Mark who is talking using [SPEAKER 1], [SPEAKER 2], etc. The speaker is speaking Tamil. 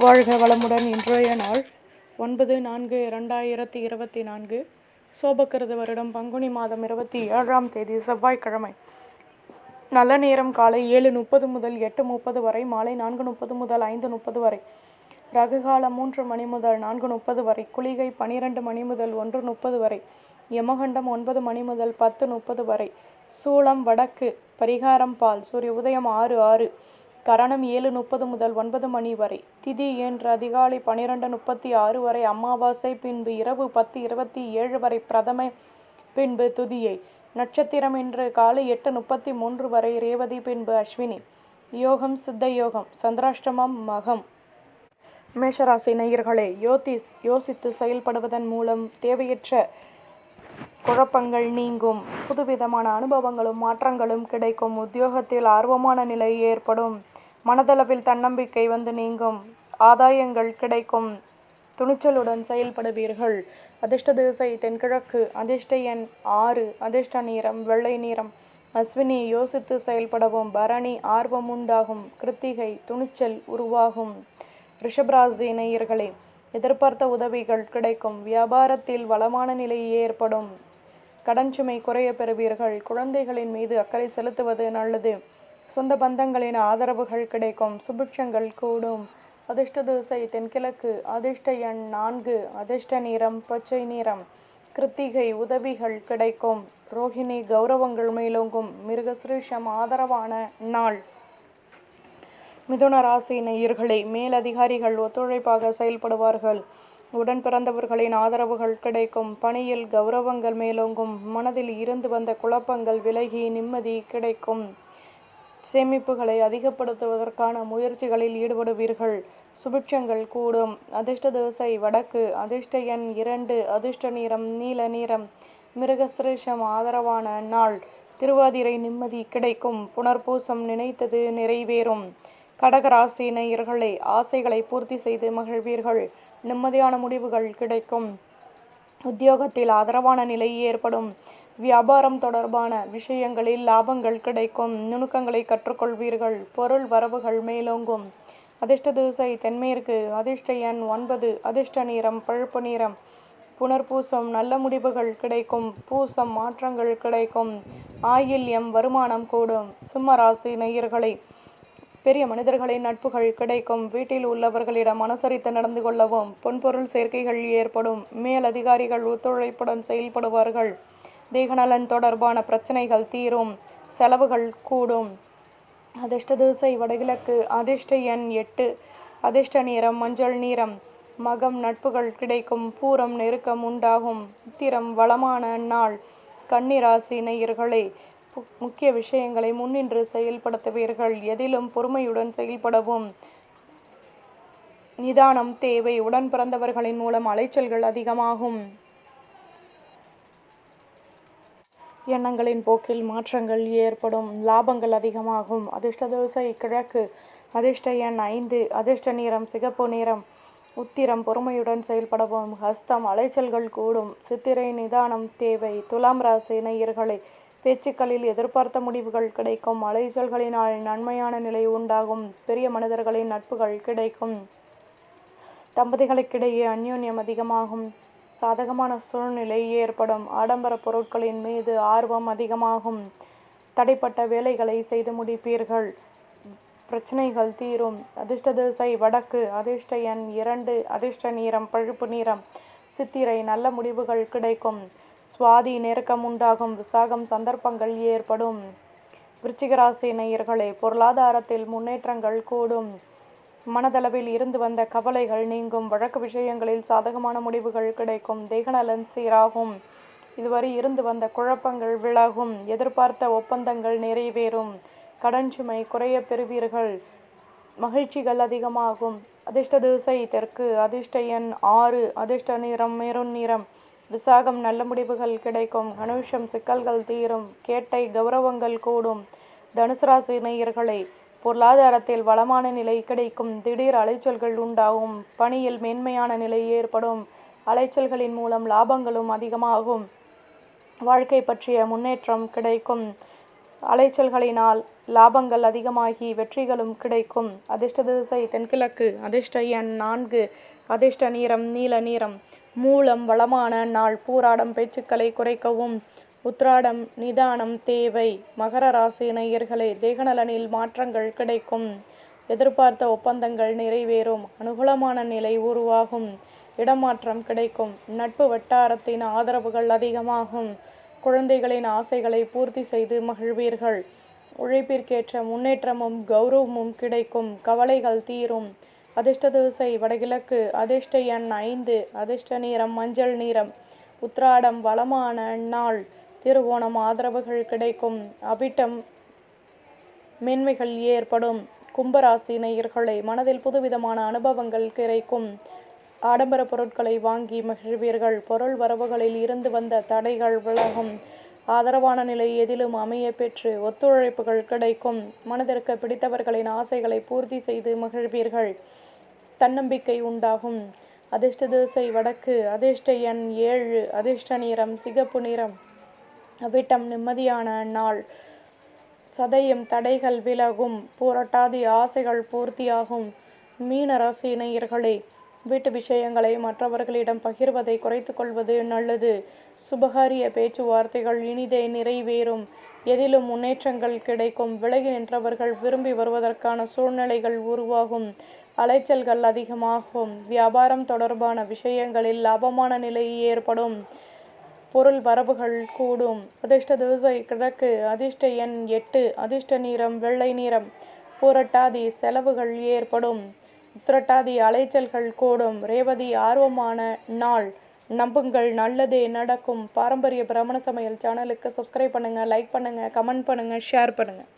[SPEAKER 1] வாழ்க வளமுடன் இன்றைய நாள் ஒன்பது நான்கு இரண்டாயிரத்தி இருபத்தி நான்கு சோபக்கிருத வருடம் பங்குனி மாதம் இருபத்தி ஏழாம் தேதி செவ்வாய்க்கிழமை. நல்ல நேரம் காலை ஏழு முப்பது முதல் எட்டு முப்பது வரை மாலை நான்கு முப்பது முதல் ஐந்து முப்பது வரை. ரகுகாலம் மூன்று மணி முதல் நான்கு முப்பது வரை குளிகை பனிரெண்டு மணி முதல் ஒன்று முப்பது வரை யமகண்டம் ஒன்பது மணி முதல் பத்து முப்பது வரை சூளம் வடக்கு பரிகாரம் பால் சூரிய உதயம் ஆறு ஆறு கரணம் ஏழு முப்பது முதல் ஒன்பது மணி வரை. திதி என்று அதிகாலை பனிரெண்டு முப்பத்தி ஆறு வரை அமாவாசை பின்பு இரவு பத்து இருபத்தி ஏழு வரை பிரதம பின்பு துதியை. நட்சத்திரம் இன்று காலை எட்டு முப்பத்தி மூன்று வரை ரேவதி பின்பு அஸ்வினி. யோகம் சித்த யோகம் சந்திராஷ்டமம் மகம். மேஷராசி நேயர்களே யோதி யோசித்து செயல்படுவதன் மூலம் தேவையற்ற குழப்பங்கள் நீங்கும். புதுவிதமான அனுபவங்களும் மாற்றங்களும் கிடைக்கும். உத்தியோகத்தில் ஆர்வமான நிலை ஏற்படும். மனதளவில் தன்னம்பிக்கை வந்து நீங்கும். ஆதாயங்கள் கிடைக்கும். துணிச்சலுடன் செயல்படுவீர்கள். அதிர்ஷ்ட திசை தென்கிழக்கு. அதிர்ஷ்ட எண் ஆறு. அதிர்ஷ்ட நிறம் வெள்ளை நிறம். அஸ்வினி யோசித்து செயல்படவும். பரணி ஆர்வம் உண்டாகும். கிருத்திகை துணிச்சல் உருவாகும். ரிஷபராசி நேயர்களே எதிர்பார்த்த உதவிகள் கிடைக்கும். வியாபாரத்தில் வளமான நிலை ஏற்படும். கடன் சுமை குறைய பெறுவீர்கள். குழந்தைகளின் மீது அக்கறை செலுத்துவது நல்லது. சொந்த பந்தங்களின் ஆதரவுகள் கிடைக்கும் சுபிட்சங்கள் கூடும். அதிர்ஷ்ட திசை தென்கிழக்கு அதிர்ஷ்ட எண் நான்கு அதிர்ஷ்ட நிறம் பச்சை நிறம். கிருத்திகை உதவிகள் கிடைக்கும். ரோஹிணி கௌரவங்கள் மேலோங்கும். மிருகசிரீஷம் ஆதரவான நாள். மிதுன ராசி நேயர்களே மேலதிகாரிகள் ஒத்துழைப்பாக செயல்படுவார்கள். உடன் பிறந்தவர்களின் ஆதரவுகள் கிடைக்கும். பணியில் கௌரவங்கள் மேலோங்கும். மனதில் இருந்து வந்த குழப்பங்கள் விலகி நிம்மதி கிடைக்கும். சேமிப்புகளை அதிகப்படுத்துவதற்கான முயற்சிகளில் ஈடுபடுவீர்கள். சுபிட்சங்கள் கூடும். அதிர்ஷ்ட தோசை வடக்கு. அதிர்ஷ்ட எண் இரண்டு. அதிர்ஷ்ட நிறம் நீல நிறம். மிருகசிரேஷம் ஆதரவான நாள். திருவாதிரை நிம்மதி கிடைக்கும். புனர்பூசம் நினைத்தது நிறைவேறும். கடகராசி நேயர்களே ஆசைகளை பூர்த்தி செய்து மகிழ்வீர்கள். நிம்மதியான முடிவுகள் கிடைக்கும். உத்தியோகத்தில் ஆதரவான நிலை ஏற்படும். வியாபாரம் தொடர்பான விஷயங்களில் லாபங்கள் கிடைக்கும். நுணுக்கங்களை கற்றுக்கொள்வீர்கள். பொருள் வரவுகள் மேலோங்கும். அதிர்ஷ்ட திசை தென்மேற்கு. அதிர்ஷ்ட எண் ஒன்பது. அதிர்ஷ்ட நிறம் பழுப்பு நிறம். புனர்பூசம் நல்ல முடிவுகள் கிடைக்கும். பூசம் மாற்றங்கள் கிடைக்கும். ஆயில்யம் வருமானம் கூடும். சிம்ம ராசி நேயர்களை பெரிய மனிதர்களின் நட்புகள் கிடைக்கும். வீட்டில் உள்ளவர்களிடம் அனுசரித்து நடந்து கொள்ளவும் பொன்பொருள் சேர்க்கைகள் ஏற்படும். மேல் அதிகாரிகள் ஒத்துழைப்புடன் செயல்படுவார்கள். தேகநலன் தொடர்பான பிரச்சனைகள் தீரும் செலவுகள் கூடும். அதிர்ஷ்ட திசை வடகிழக்கு அதிர்ஷ்ட எண் எட்டு அதிர்ஷ்ட நிறம் மஞ்சள் நிறம். மகம் நட்புகள் கிடைக்கும் பூரம் நெருக்கம் உண்டாகும். உத்திரம் வளமான நாள் கன்னிராசி நேயர்களே முக்கிய விஷயங்களை முன்னின்று செயல்படுத்துவீர்கள். எதிலும் பொறுமையுடன் செயல்படவும். நிதானம் தேவை உடன் பிறந்தவர்களின் மூலம் அலைச்சல்கள் அதிகமாகும். எண்ணங்களின் போக்கில் மாற்றங்கள் ஏற்படும் லாபங்கள் அதிகமாகும். அதிர்ஷ்ட தோசை கிழக்கு. அதிர்ஷ்ட எண் ஐந்து. அதிர்ஷ்ட நிறம் சிகப்பு நிறம். உத்திரம் பொறுமையுடன் செயல்படவும். ஹஸ்தம் அலைச்சல்கள் கூடும். சித்திரை நிதானம் தேவை. துலாம் ராசி நேயர்களை பேச்சுக்களில் எதிர்பார்த்த முடிவுகள் கிடைக்கும். அலைச்சல்களினால் நன்மையான நிலை உண்டாகும். பெரிய மனிதர்களின் நட்புகள் கிடைக்கும். தம்பதிகளுக்கிடையே அந்யோன்யம் அதிகமாகும். சாதகமான சூழ்நிலை ஏற்படும். ஆடம்பர பொருட்களின் மீது ஆர்வம் அதிகமாகும். தடைப்பட்ட வேலைகளை செய்து முடிப்பீர்கள். பிரச்சனைகள் தீரும். அதிர்ஷ்ட திசை வடக்கு. அதிர்ஷ்ட எண் இரண்டு. அதிர்ஷ்ட நீரம் பழுப்பு நிறம். சித்திரை நல்ல முடிவுகள் கிடைக்கும். சுவாதி நெருக்கம் உண்டாகும். விசாகம் சந்தர்ப்பங்கள் ஏற்படும். விருச்சிகராசி நேயர்களே பொருளாதாரத்தில் முன்னேற்றங்கள் கூடும். மனதளவில் இருந்து வந்த கவலைகள் நீங்கும். வழக்கு விஷயங்களில் சாதகமான முடிவுகள் கிடைக்கும். தேகநலன் சீராகும். இதுவரை இருந்து வந்த குழப்பங்கள் விலகும். எதிர்பார்த்த ஒப்பந்தங்கள் நிறைவேறும். கடன் சுமை குறைய பெறுவீர்கள். மகிழ்ச்சிகள் அதிகமாகும். அதிர்ஷ்ட திசை தெற்கு. அதிர்ஷ்ட எண் ஆறு. அதிர்ஷ்ட நிறம் மெருண் நிறம். விசாகம் நல்ல முடிவுகள் கிடைக்கும். அனுஷம் சிக்கல்கள் தீரும். கேட்டை கௌரவங்கள் கூடும். தனுசு ராசி நேயர்களை பொருளாதாரத்தில் வளமான நிலை கிடைக்கும். திடீர் அலைச்சல்கள் உண்டாகும். பணியில் மேன்மையான நிலை ஏற்படும். அலைச்சல்களின் மூலம் லாபங்களும் அதிகமாகும். வாழ்க்கை பற்றிய முன்னேற்றம் கிடைக்கும். அலைச்சல்களினால் லாபங்கள் அதிகமாகி வெற்றிகளும் கிடைக்கும். அதிர்ஷ்ட திசை தென்கிழக்கு அதிர்ஷ்ட எண் நான்கு அதிர்ஷ்ட நீரம் நீல நீரம் மூலம் வளமான நாள் பூராடம் பேச்சுக்களை குறைக்கவும். உத்ராடம் நிதானம் தேவை. மகர ராசி நேயர்களே தேகநலனில் மாற்றங்கள் கிடைக்கும். எதிர்பார்த்த ஒப்பந்தங்கள் நிறைவேறும். அனுகூலமான நிலை உருவாகும். இடமாற்றம் கிடைக்கும். நட்பு வட்டாரத்தின் ஆதரவுகள் அதிகமாகும். குழந்தைகளின் ஆசைகளை பூர்த்தி செய்து மகிழ்வீர்கள். உழைப்பிற்கேற்ற முன்னேற்றமும் கௌரவமும் கிடைக்கும். கவலைகள் தீரும். அதிர்ஷ்ட திசை வடகிழக்கு அதிர்ஷ்ட எண் ஐந்து அதிர்ஷ்ட நீரம் மஞ்சள் நீரம் உத்ராடம் வளமான நாள். திருவோணம் ஆதரவுகள் கிடைக்கும். அபிட்டம் மேன்மைகள் ஏற்படும். கும்பராசி நேயர்களை மனதில் புதுவிதமான அனுபவங்கள் கிடைக்கும். ஆடம்பர பொருட்களை வாங்கி மகிழ்வீர்கள். பொருள் வரவுகளில் இருந்து வந்த தடைகள் விலகும். ஆதரவான நிலை எதிலும் அமைய பெற்று ஒத்துழைப்புகள் கிடைக்கும். மனதிற்கு பிடித்தவர்களின் ஆசைகளை பூர்த்தி செய்து மகிழ்வீர்கள். தன்னம்பிக்கை உண்டாகும். அதிர்ஷ்ட திசை வடக்கு அதிர்ஷ்ட எண் ஏழு அதிர்ஷ்ட நிறம் சிகப்பு நிறம். அவிட்டம் நிம்மதியான நாள். சதயம் தடைகள் விலகும். புரட்டாதி ஆசைகள் பூர்த்தியாகும். மீன ராசி நேயர்களே வீட்டு விஷயங்களை மற்றவர்களிடம் பகிர்வதை குறைத்து கொள்வது நல்லது. சுபகாரிய பேச்சுவார்த்தைகள் இனிதே நிறைவேறும். எதிலும் முன்னேற்றங்கள் கிடைக்கும். விலகி நின்றவர்கள் விரும்பி வருவதற்கான சூழ்நிலைகள் உருவாகும். அலைச்சல்கள் அதிகமாகும். வியாபாரம் தொடர்பான விஷயங்களில் லாபமான நிலை ஏற்படும். பொருள் வரவுகள் கூடும். அதிர்ஷ்ட திசை கிழக்கு அதிர்ஷ்ட எண் எட்டு. அதிர்ஷ்ட நிறம் வெள்ளை நிறம். பூரட்டாதி செலவுகள் ஏற்படும். உத்திரட்டாதி அலைச்சல்கள் கூடும். ரேவதி ஆர்வமான நாள். நம்புங்கள். நல்லதே நடக்கும். பாரம்பரிய பிரமண சமையல் சேனலுக்கு சப்ஸ்கிரைப் பண்ணுங்கள் லைக் பண்ணுங்கள் கமெண்ட் பண்ணுங்கள் ஷேர் பண்ணுங்கள்